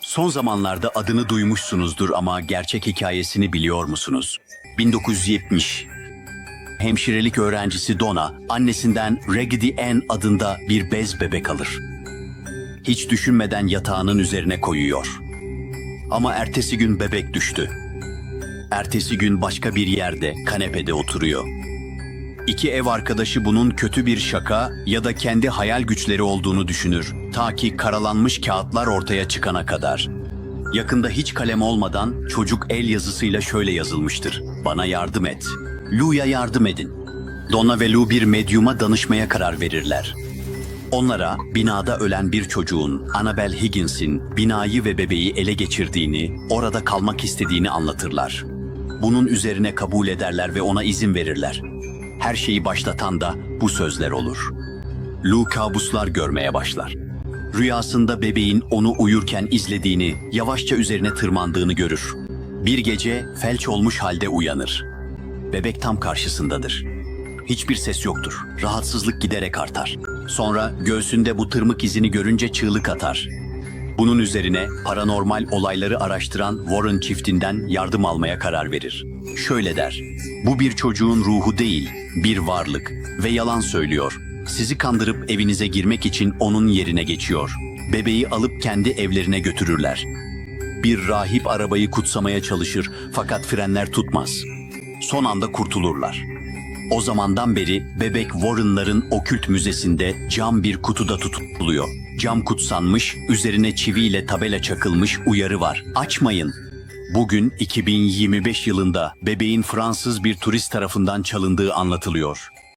Son zamanlarda adını duymuşsunuzdur ama gerçek hikayesini biliyor musunuz? 1970. Hemşirelik öğrencisi Donna, annesinden Raggedy Ann adında bir bez bebek alır. Hiç düşünmeden yatağının üzerine koyuyor. Ama ertesi gün bebek düştü. Ertesi gün başka bir yerde, kanepede oturuyor. İki ev arkadaşı bunun kötü bir şaka ya da kendi hayal güçleri olduğunu düşünür. Ta ki karalanmış kağıtlar ortaya çıkana kadar. Yakında hiç kalem olmadan çocuk el yazısıyla şöyle yazılmıştır. Bana yardım et. Lou'ya yardım edin. Donna ve Lou bir medyuma danışmaya karar verirler. Onlara binada ölen bir çocuğun Annabel Higgins'in binayı ve bebeği ele geçirdiğini, orada kalmak istediğini anlatırlar. Bunun üzerine kabul ederler ve ona izin verirler. Her şeyi başlatan da bu sözler olur. Lou kabuslar görmeye başlar. Rüyasında bebeğin onu uyurken izlediğini, yavaşça üzerine tırmandığını görür. Bir gece felç olmuş halde uyanır. Bebek tam karşısındadır. Hiçbir ses yoktur. Rahatsızlık giderek artar. Sonra göğsünde bu tırmık izini görünce çığlık atar. Bunun üzerine paranormal olayları araştıran Warren çiftinden yardım almaya karar verir. Şöyle der, bu bir çocuğun ruhu değil, bir varlık ve yalan söylüyor. Sizi kandırıp evinize girmek için onun yerine geçiyor. Bebeği alıp kendi evlerine götürürler. Bir rahip arabayı kutsamaya çalışır fakat frenler tutmaz. Son anda kurtulurlar. O zamandan beri bebek Warren'ların okült müzesinde cam bir kutuda tutuluyor. Cam kutsanmış, üzerine çiviyle tabela çakılmış uyarı var. Açmayın. Bugün 2025 yılında bebeğin Fransız bir turist tarafından çalındığı anlatılıyor.